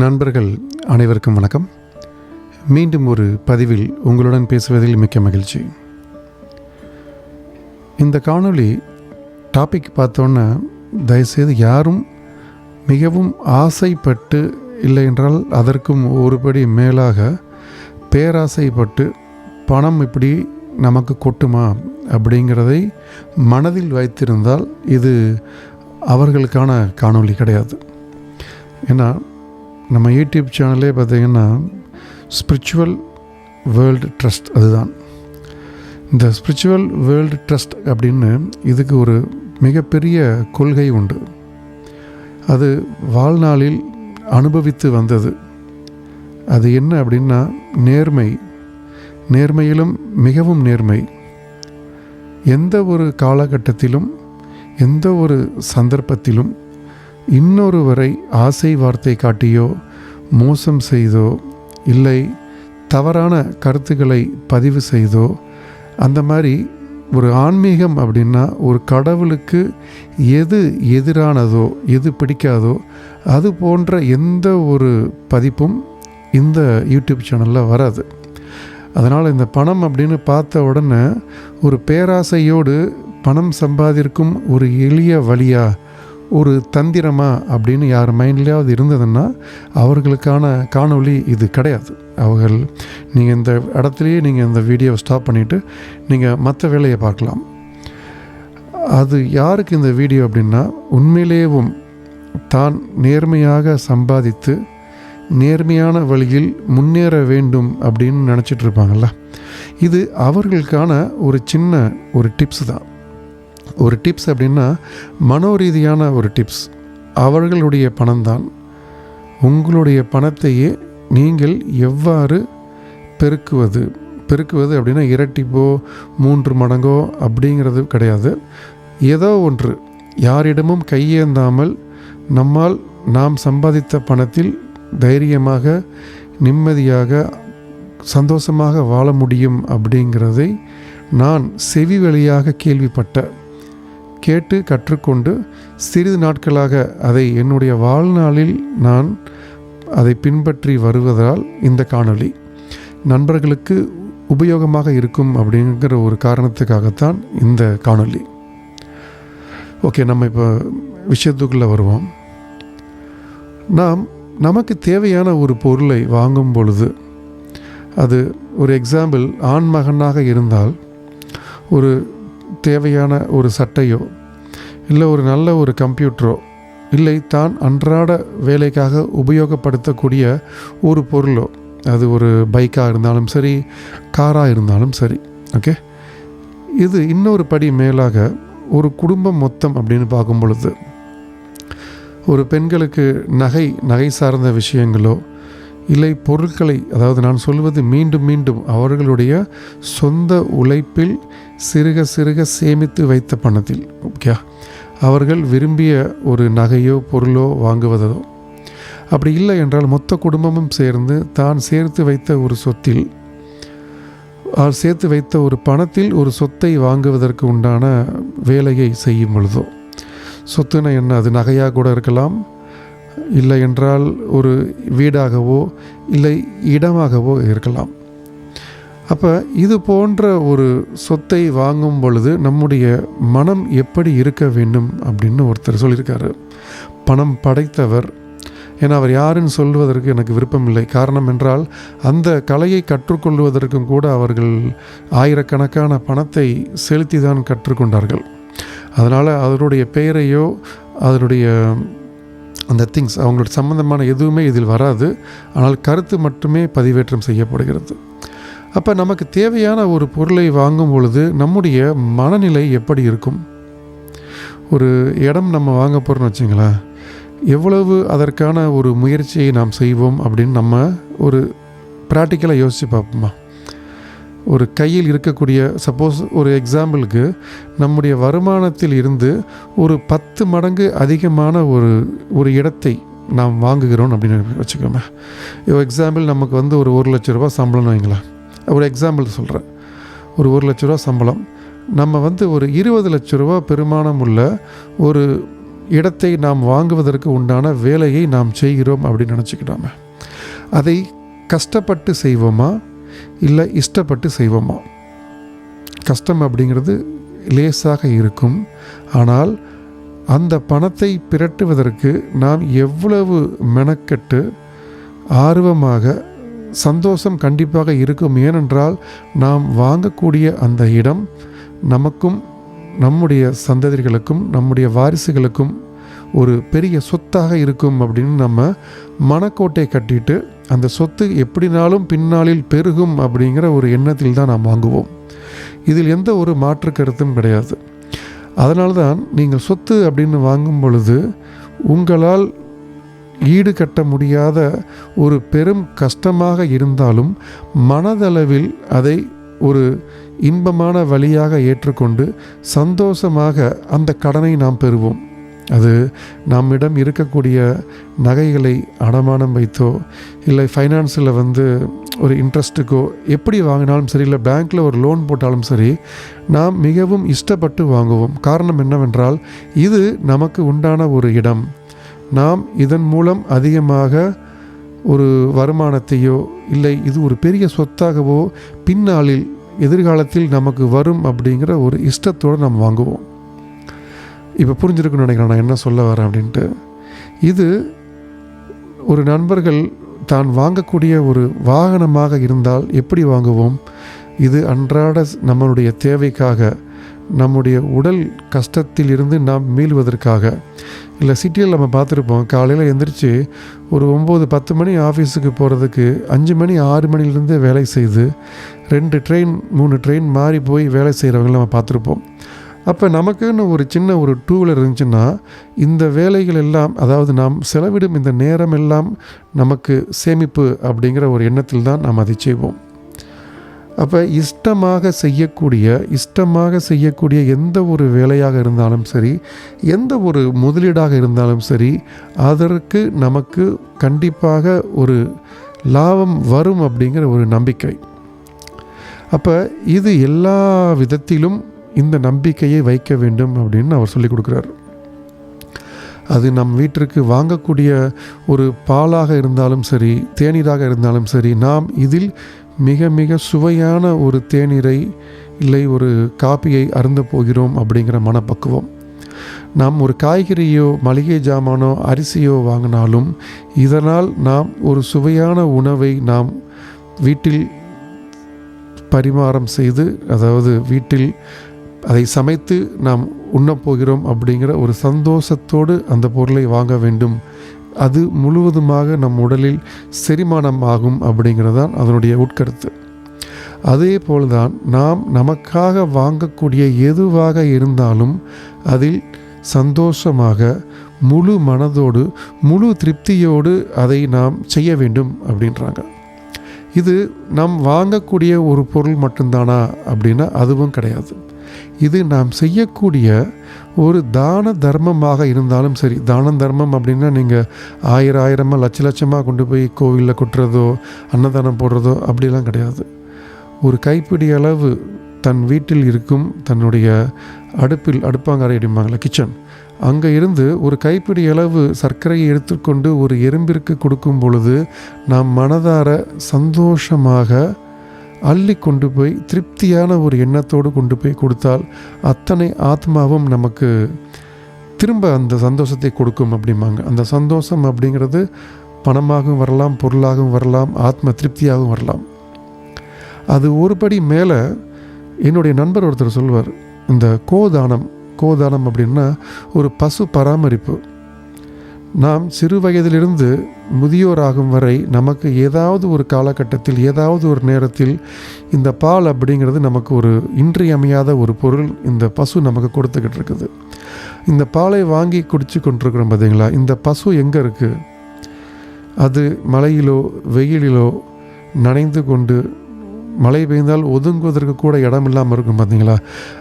நண்பர்கள் அனைவருக்கும் வணக்கம். மீண்டும் ஒரு பதிவில் உங்களுடன் பேசுவதில் மிக்க மகிழ்ச்சி. இந்த காணொளி டாபிக் பார்த்தோன்னே தயவுசெய்து யாரும் மிகவும் ஆசைப்பட்டு இல்லை என்றால் அதற்கும் ஒருபடி மேலாக பேராசைப்பட்டு பணம் இப்படி நமக்கு கொட்டுமா அப்படிங்கிறதை மனதில் வைத்திருந்தால் இது அவர்களுக்கான காணொளி கிடையாது. ஏன்னா நம்ம யூடியூப் சேனலே பார்த்தீங்கன்னா ஸ்பிரிச்சுவல் வேர்ல்டு ட்ரஸ்ட் அதுதான். இந்த ஸ்பிரிச்சுவல் வேர்ல்டு ட்ரஸ்ட் அப்படின்னு இதுக்கு ஒரு மிகப்பெரிய கொள்கை உண்டு. அது வாழ்நாளில் அனுபவித்து வந்தது. அது என்ன அப்படின்னா நேர்மை. நேர்மையிலும் மிகவும் நேர்மை. எந்த ஒரு காலகட்டத்திலும் எந்த ஒரு சந்தர்ப்பத்திலும் இன்னொருவரை ஆசை வார்த்தை காட்டியோ மோசம் செய்தோ இல்லை தவறான கருத்துக்களை பதிவு செய்தோ அந்த மாதிரி ஒரு ஆன்மீகம் அப்படின்னா ஒரு கடவுளுக்கு எது எதிரானதோ எது பிடிக்காதோ அது போன்ற எந்த ஒரு பதிப்பும் இந்த யூடியூப் சேனலில் வராது. அதனால் இந்த பணம் அப்படின்னு பார்த்த உடனே ஒரு பேராசையோடு பணம் சம்பாதிக்கும் ஒரு எளிய வழியாக ஒரு தந்திரமா அப்படின்னு யார் மைண்ட்லேயாவது இருந்ததுன்னா அவர்களுக்கான காணொளி இது கிடையாது. அவர்கள் நீங்கள் இந்த இடத்துலையே நீங்கள் இந்த வீடியோவை ஸ்டாப் பண்ணிவிட்டு நீங்கள் மற்ற வேலையை பார்க்கலாம். அது யாருக்கு இந்த வீடியோ அப்படின்னா உண்மையிலேயும் தான் நேர்மையாக சம்பாதித்து நேர்மையான வழியில் முன்னேற வேண்டும் அப்படின்னு நினச்சிட்டு இருப்பாங்கள்ல இது அவர்களுக்கான ஒரு சின்ன ஒரு டிப்ஸ் தான். ஒரு டிப்ஸ் அப்படின்னா மனோரீதியான ஒரு டிப்ஸ் அவர்களுடைய பணம்தான். உங்களுடைய பணத்தையே நீங்கள் எவ்வாறு பெருக்குவது? பெருக்குவது அப்படின்னா இரட்டிப்போ மூன்று மடங்கோ அப்படிங்கிறது கிடையாது. ஏதோ ஒன்று. யாரிடமும் கையேந்தாமல் நம்மால் நாம் சம்பாதித்த பணத்தில் தைரியமாக நிம்மதியாக சந்தோஷமாக வாழ முடியும் அப்படிங்கிறதை நான் செவி வழியாக கேள்விப்பட்ட கேட்டு கற்றுக்கொண்டு சிறிது நாட்களாக அதை என்னுடைய வாழ்நாளில் நான் அதை பின்பற்றி வருவதால் இந்த காணொளி நண்பர்களுக்கு உபயோகமாக இருக்கும் அப்படிங்கிற ஒரு காரணத்துக்காகத்தான் இந்த காணொளி. ஓகே நம்ம இப்போ விஷயத்துக்குள்ளே வருவோம். நாம் நமக்கு தேவையான ஒரு பொருளை வாங்கும் பொழுது அது ஒரு எக்ஸாம்பிள் ஆண் மகனாக இருந்தால் ஒரு தேவையான ஒரு சட்டையோ இல்லை ஒரு நல்ல ஒரு கம்ப்யூட்டரோ இல்லை தான் அன்றாட வேலைக்காக உபயோகப்படுத்தக்கூடிய ஒரு பொருளோ அது ஒரு பைக்காக இருந்தாலும் சரி காராக இருந்தாலும் சரி ஓகே? இது இன்னொரு படி மேலாக ஒரு குடும்பம் மொத்தம் அப்படின்னு பார்க்கும் பொழுது ஒரு பெண்களுக்கு நகை நகை சார்ந்த விஷயங்களோ இல்லை பொருட்களை அதாவது நான் சொல்வது மீண்டும் மீண்டும் அவர்களுடைய சொந்த உழைப்பில் சிறுக சிறுக சேமித்து வைத்த பணத்தில் ஓகே அவர்கள் விரும்பிய ஒரு நகையோ பொருளோ வாங்குவதோ. அப்படி இல்லை என்றால் மொத்த குடும்பமும் சேர்ந்து தான் சேர்த்து வைத்த ஒரு சொத்தில் சேர்த்து வைத்த ஒரு பணத்தில் ஒரு சொத்தை வாங்குவதற்கு உண்டான வேலையை செய்யும் பொழுதோ. சொத்துனா என்ன? அது நகையாக கூட இருக்கலாம். இல்லை என்றால் ஒரு வீடாகவோ இல்லை இடமாகவோ இருக்கலாம். அப்போ இது போன்ற ஒரு சொத்தை வாங்கும் பொழுது நம்முடைய மனம் எப்படி இருக்க வேண்டும் அப்படின்னு ஒருத்தர் சொல்லியிருக்காரு. பணம் படைத்தவர். ஏன்னா அவர் யாருன்னு சொல்வதற்கு எனக்கு விருப்பமில்லை. காரணம் என்றால் அந்த கலையை கற்றுக்கொள்வதற்கும் கூட அவர்கள் ஆயிரக்கணக்கான பணத்தை செலுத்தி தான் கற்றுக்கொண்டார்கள். அதனால் அதனுடைய பெயரையோ அதனுடைய அந்த திங்ஸ் அவங்களோட சம்மந்தமான எதுவுமே இதில் வராது. ஆனால் கருத்து மட்டுமே பதிவேற்றம் செய்யப்படுகிறது. அப்போ நமக்கு தேவையான ஒரு பொருளை வாங்கும் பொழுது நம்முடைய மனநிலை எப்படி இருக்கும்? ஒரு இடம் நம்ம வாங்க போகிறோம்னு வச்சுங்களேன் எவ்வளவு அதற்கான ஒரு முயற்சியை நாம் செய்வோம் அப்படின்னு நம்ம ஒரு ப்ராக்டிக்கலாக யோசித்து பார்ப்போமா? ஒரு கையில் இருக்கக்கூடிய சப்போஸ் ஒரு எக்ஸாம்பிளுக்கு நம்முடைய வருமானத்தில் இருந்து ஒரு பத்து மடங்கு அதிகமான ஒரு ஒரு இடத்தை நாம் வாங்குகிறோம் அப்படின்னு வச்சுக்கோமே. எக்ஸாம்பிள் நமக்கு வந்து ஒரு ஒரு லட்ச ரூபா சம்பளம்னு வைங்களேன். ஒரு எக்ஸாம்பிள் சொல்கிறேன் ஒரு ஒரு லட்ச ரூபா சம்பளம். நம்ம வந்து ஒரு இருபது லட்ச ரூபா பெருமானம் உள்ள ஒரு இடத்தை நாம் வாங்குவதற்கு உண்டான வேலையை நாம் செய்கிறோம் அப்படின்னு நினச்சிக்கிடாம அதை கஷ்டப்பட்டு செய்வோமா? இல்லை இஷ்டப்பட்டு செய்வோமா? கஷ்டம் அப்படிங்கிறது லேசாக இருக்கும். ஆனால் அந்த பணத்தை பிரட்டுவதற்கு நாம் எவ்வளவு மெனக்கெட்டு ஆர்வமாக சந்தோஷம் கண்டிப்பாக இருக்கும். ஏனென்றால் நாம் வாங்கக்கூடிய அந்த இடம் நமக்கும் நம்முடைய சந்ததிகளுக்கும் நம்முடைய வாரிசுகளுக்கும் ஒரு பெரிய சொத்தாக இருக்கும் அப்படின்னு நம்ம மனக்கோட்டை கட்டிட்டு அந்த சொத்து எப்படினாலும் பின்னாளில் பெருகும் அப்படிங்கிற ஒரு எண்ணத்தில் தான் நாம் வாங்குவோம். இதில் எந்த ஒரு மாற்று கருத்தும் கிடையாது. அதனால தான் நீங்கள் சொத்து அப்படின்னு வாங்கும் பொழுது உங்களால் ஈடு கட்ட முடியாத ஒரு பெரும் கஷ்டமாக இருந்தாலும் மனதளவில் அதை ஒரு இன்பமான வழியாக ஏற்றுக்கொண்டு சந்தோஷமாக அந்த கடனை நாம் பெறுவோம். அது நம்மிடம் இருக்கக்கூடிய நகைகளை அடமானம் வைத்தோ இல்லை ஃபைனான்ஸில் வந்து ஒரு இன்ட்ரெஸ்ட்டுக்கோ எப்படி வாங்கினாலும் சரி இல்லை பேங்க்கில் ஒரு லோன் போட்டாலும் சரி நாம் மிகவும் இஷ்டப்பட்டு வாங்குவோம். காரணம் என்னவென்றால் இது நமக்கு உண்டான ஒரு இடம். நாம் இதன் மூலம் அதிகமாக ஒரு வருமானத்தையோ இல்லை இது ஒரு பெரிய சொத்தாகவோ பின்னாளில் எதிர்காலத்தில் நமக்கு வரும் அப்படிங்கிற ஒரு இஷ்டத்தோடு நாம் வாங்குவோம். இப்போ புரிஞ்சிருக்குன்னு நினைக்கிறேன். நான் என்ன சொல்ல வரேன் அப்படின்ட்டு. இது ஒரு நண்பர்கள் தான் வாங்கக்கூடிய ஒரு வாகனமாக இருந்தால் எப்படி வாங்குவோம்? இது அன்றாட நம்மளுடைய தேவைக்காக நம்முடைய உடல் கஷ்டத்தில் இருந்து நாம் மீள்வதற்காக. இல்லை சிட்டியில் நம்ம பார்த்துருப்போம் காலையில் எந்திரிச்சு ஒரு ஒம்பது பத்து மணி ஆஃபீஸுக்கு போகிறதுக்கு அஞ்சு மணி ஆறு மணிலேருந்து வேலை செய்து ரெண்டு ட்ரெயின் மூணு ட்ரெயின் மாறி போய் வேலை செய்கிறவங்கள நம்ம பார்த்துருப்போம். அப்போ நமக்குன்னு ஒரு சின்ன ஒரு டூ வீலர் இருந்துச்சுன்னா இந்த வேலைகள் எல்லாம் அதாவது நாம் செலவிடும் இந்த நேரம் எல்லாம் நமக்கு சேமிப்பு அப்படிங்கிற ஒரு எண்ணத்தில் தான் நாம் அதை செய்வோம். அப்போ இஷ்டமாக செய்யக்கூடிய இஷ்டமாக செய்யக்கூடிய எந்த ஒரு வேலையாக இருந்தாலும் சரி எந்த ஒரு முதலீடாக இருந்தாலும் சரி அதற்கு நமக்கு கண்டிப்பாக ஒரு லாபம் வரும் அப்படிங்கிற ஒரு நம்பிக்கை. அப்போ இது எல்லா விதத்திலும் இந்த நம்பிக்கையை வைக்க வேண்டும் அப்படின்னு அவர் சொல்லி கொடுக்குறார். அது நம் வீட்டிற்கு வாங்கக்கூடிய ஒரு பாலாக இருந்தாலும் சரி தேநீராக இருந்தாலும் சரி நாம் இதில் மிக மிக சுவையான ஒரு தேநீரை இல்லை ஒரு காப்பியை அருந்த போகிறோம் அப்படிங்கிற மனப்பக்குவம். நாம் ஒரு காய்கறியோ மளிகை ஜாமானோ அரிசியோ வாங்கினாலும் இதனால் நாம் ஒரு சுவையான உணவை நாம் வீட்டில் பரிமாறம் செய்து அதாவது வீட்டில் அதை சமைத்து நாம் உண்ணப்போகிறோம் அப்படிங்கிற ஒரு சந்தோஷத்தோடு அந்த பொருளை வாங்க வேண்டும். அது முழுவதுமாக நம் உடலில் செரிமானம் ஆகும் அப்படிங்கிறதான் அதனுடைய உட்கருத்து. அதே போல்தான் நாம் நமக்காக வாங்கக்கூடிய எதுவாக இருந்தாலும் அதில் சந்தோஷமாக முழு மனதோடு முழு திருப்தியோடு அதை நாம் செய்ய வேண்டும் அப்படின்றாங்க. இது நாம் வாங்கக்கூடிய ஒரு பொருள் மட்டும்தானா அப்படின்னா அதுவும் கிடையாது. இது நாம் செய்யக்கூடிய ஒரு தான தர்மமாக இருந்தாலும் சரி. தான தர்மம் அப்படின்னா நீங்கள் ஆயிரம் ஆயிரமாக லட்ச லட்சமாக கொண்டு போய் கோவிலில் கொட்டுறதோ அன்னதானம் போடுறதோ அப்படிலாம் கிடையாது. ஒரு கைப்பிடி அளவு தன் வீட்டில் இருக்கும் தன்னுடைய அடுப்பில் அடுப்பாங்கரை அடிப்பாங்களே கிச்சன். அங்கே இருந்து ஒரு கைப்பிடி அளவு சர்க்கரையை எடுத்துக்கொண்டு ஒரு எறும்பிற்கு கொடுக்கும் பொழுது நாம் மனதார சந்தோஷமாக அள்ளி கொண்டு போய் திருப்தியான ஒரு எண்ணத்தோடு கொண்டு போய் கொடுத்தால் அத்தனை ஆத்மாவும் நமக்கு திரும்ப அந்த சந்தோஷத்தை கொடுக்கும் அப்படிம்பாங்க. அந்த சந்தோஷம் அப்படிங்கிறது பணமாகவும் வரலாம் பொருளாகவும் வரலாம் ஆத்ம திருப்தியாகவும் வரலாம். அது ஒருபடி மேலே என்னுடைய நண்பர் ஒருத்தர் சொல்வார் இந்த கோதானம் கோதானம் அப்படின்னா ஒரு பசு பராமரிப்பு. நாம் சிறு வயதிலிருந்து முதியோராகும் வரை நமக்கு ஏதாவது ஒரு காலகட்டத்தில் ஏதாவது ஒரு நேரத்தில் இந்த பால் அப்படிங்கிறது நமக்கு ஒரு இன்றியமையாத ஒரு பொருள் இந்த பசு நமக்கு கொடுத்துக்கிட்டு இருக்குது. இந்த பாலை வாங்கி குடிச்சு கொண்டிருக்கிறோம் பார்த்தீங்களா இந்த பசு எங்கே இருக்குது அது மழையிலோ வெயிலிலோ நனைந்து கொண்டு மழை பெய்ந்தால் ஒதுங்குவதற்கு கூட இடம் இல்லாமல் இருக்கும் பார்த்தீங்களா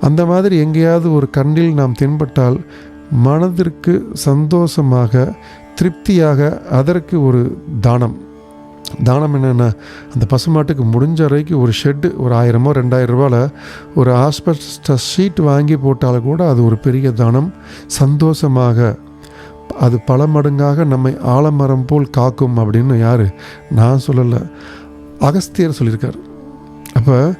அந்த மாதிரி எங்கேயாவது ஒரு கண்ணில் நாம் தென்பட்டால் மனதிற்கு சந்தோஷமாக திருப்தியாக அதற்கு ஒரு தானம். தானம் என்னென்னா அந்த பசுமாட்டுக்கு முடிஞ்ச வரைக்கும் ஒரு ஷெட்டு ஒரு ஆயிரமோ ரெண்டாயிரம் ரூபாயில் ஒரு ஆஸ்பெஸ்ட ஷீட் வாங்கி போட்டால் கூட அது ஒரு பெரிய தானம். சந்தோஷமாக அது பல மடங்காக நம்மை ஆலமரம் போல் காக்கும் அப்படின்னு யார்? நான் சொல்லலை. அகஸ்தியர் சொல்லியிருக்கார். அப்போ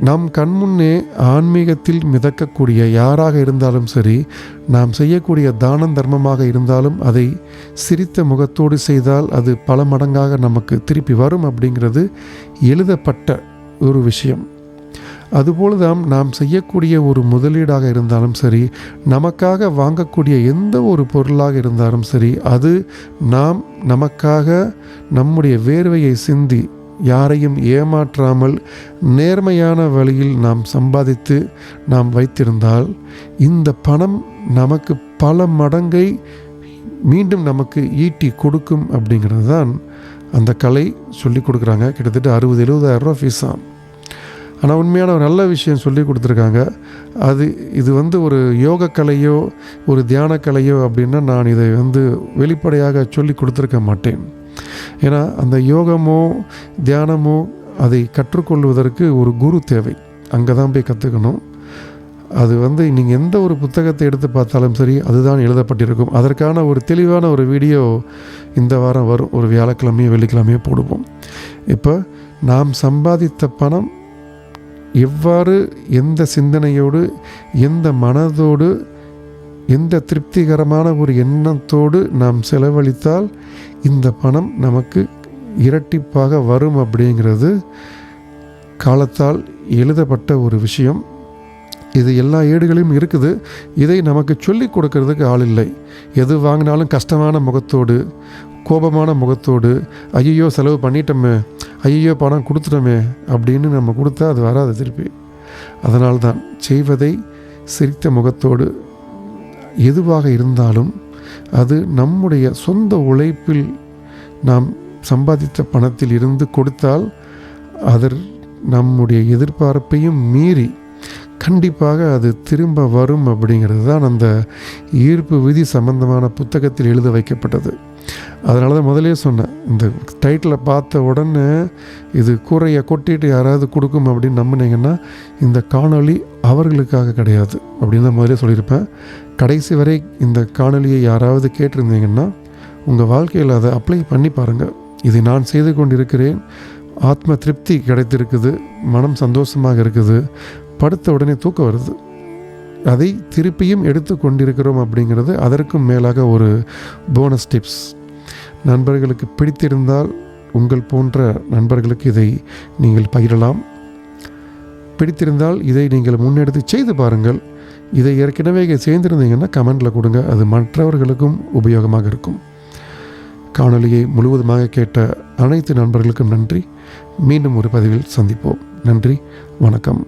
நம் கண்முன்னே ஆன்மீகத்தில் மிதக்கக்கூடிய யாராக இருந்தாலும் சரி நாம் செய்யக்கூடிய தானம் தர்மமாக இருந்தாலும் அதை சிரித்த முகத்தோடு செய்தால் அது பல மடங்காக நமக்கு திருப்பி வரும் அப்படிங்கிறது எழுதப்பட்ட ஒரு விஷயம். அதுபோலதான் நாம் செய்யக்கூடிய ஒரு முதலீடாக இருந்தாலும் சரி நமக்காக வாங்கக்கூடிய எந்த ஒரு பொருளாக இருந்தாலும் சரி அது நாம் நமக்காக நம்முடைய வேர்வையை சிந்தி யாரையும் ஏமாற்றாமல் நேர்மையான வழியில் நாம் சம்பாதித்து நாம் வைத்திருந்தால் இந்த பணம் நமக்கு பல மடங்கை மீண்டும் நமக்கு ஈட்டி கொடுக்கும் அப்படிங்கிறது தான் அந்த கலை சொல்லி கொடுக்குறாங்க. கிட்டத்தட்ட அறுபது எழுபதாயிரம் ரூபா ஃபீஸ் தான் ஆனால் உண்மையான ஒரு நல்ல விஷயம் சொல்லி கொடுத்துருக்காங்க. அது இது வந்து ஒரு யோக கலையோ ஒரு தியான கலையோ அப்படின்னா நான் இதை வந்து வெளிப்படையாக சொல்லி கொடுத்துருக்க மாட்டேன். ஏன்னா அந்த யோகமோ தியானமோ அதை கற்றுக்கொள்வதற்கு ஒரு குரு தேவை. அங்கே தான் போய் கற்றுக்கணும் அது வந்து நீங்கள் எந்த ஒரு புத்தகத்தை எடுத்து பார்த்தாலும் சரி அதுதான் எழுதப்பட்டிருக்கும். அதற்கான ஒரு தெளிவான ஒரு வீடியோ இந்த வாரம் வரும். ஒரு வியாழக்கிழமையோ வெள்ளிக்கிழமையோ போடுவோம். இப்போ நாம் சம்பாதித்த பணம் எவ்வாறு எந்த சிந்தனையோடு எந்த மனதோடு எந்த திருப்திகரமான ஒரு எண்ணத்தோடு நாம் செலவழித்தால் இந்த பணம் நமக்கு இரட்டிப்பாக வரும் அப்படிங்கிறது காலத்தால் எழுதப்பட்ட ஒரு விஷயம். இது எல்லா ஏடுகளிலும் இருக்குது. இதை நமக்கு சொல்லி கொடுக்கறதுக்கு ஆள் இல்லை. எது வாங்கினாலும் கஷ்டமான முகத்தோடு கோபமான முகத்தோடு ஐயோ செலவு பண்ணிட்டோமே ஐயோ பணம் கொடுத்துட்டோமே அப்படின்னு நம்ம கொடுத்தா அது வராது திருப்பி. அதனால்தான் செய்வதை சிரித்த முகத்தோடு எதுவாக இருந்தாலும் அது நம்முடைய சொந்த உழைப்பில் நாம் சம்பாதித்த பணத்தில் இருந்து கொடுத்தால் அதர் நம்முடைய எதிர்பார்ப்பையும் மீறி கண்டிப்பாக அது திரும்ப வரும் அப்படிங்கிறது தான் அந்த ஈர்ப்பு விதி சம்பந்தமான புத்தகத்தில் எழுத வைக்கப்பட்டது. அதனால தான் முதலே சொன்னேன் இந்த டைட்டிலை பார்த்த உடனே இது கூரையை கொட்டிட்டு யாராவது கொடுக்கும் அப்படின்னு நம்பினீங்கன்னா இந்த காணொளி அவர்களுக்காக கிடையாது அப்படின்னு தான் முதலே சொல்லியிருப்பேன். கடைசி வரை இந்த காணொலியை யாராவது கேட்டிருந்தீங்கன்னா உங்கள் வாழ்க்கையில் அதை அப்ளை பண்ணி பாருங்கள் இதை நான் செய்து கொண்டிருக்கிறேன். ஆத்ம திருப்தி கிடைத்திருக்குது. மனம் சந்தோஷமாக இருக்குது. படுத்த உடனே தூக்கம் வருது. அதை திருப்பியும் எடுத்து கொண்டிருக்கிறோம் அப்படிங்கிறது அதற்கும் மேலாக ஒரு போனஸ் டிப்ஸ் நண்பர்களுக்கு பிடித்திருந்தால் உங்கள் போன்ற நண்பர்களுக்கு இதை நீங்கள் பகிரலாம். பிடித்திருந்தால் இதை நீங்கள் முன்னெடுத்து செய்து பாருங்கள். இதை ஏற்கனவே சேர்ந்திருந்தீங்கன்னா கமெண்டில் கொடுங்க. அது மற்றவர்களுக்கும் உபயோகமாக இருக்கும். காணொலியை முழுவதுமாக கேட்ட அனைத்து நண்பர்களுக்கும் நன்றி. மீண்டும் ஒரு பதிவில் சந்திப்போம். நன்றி. வணக்கம்.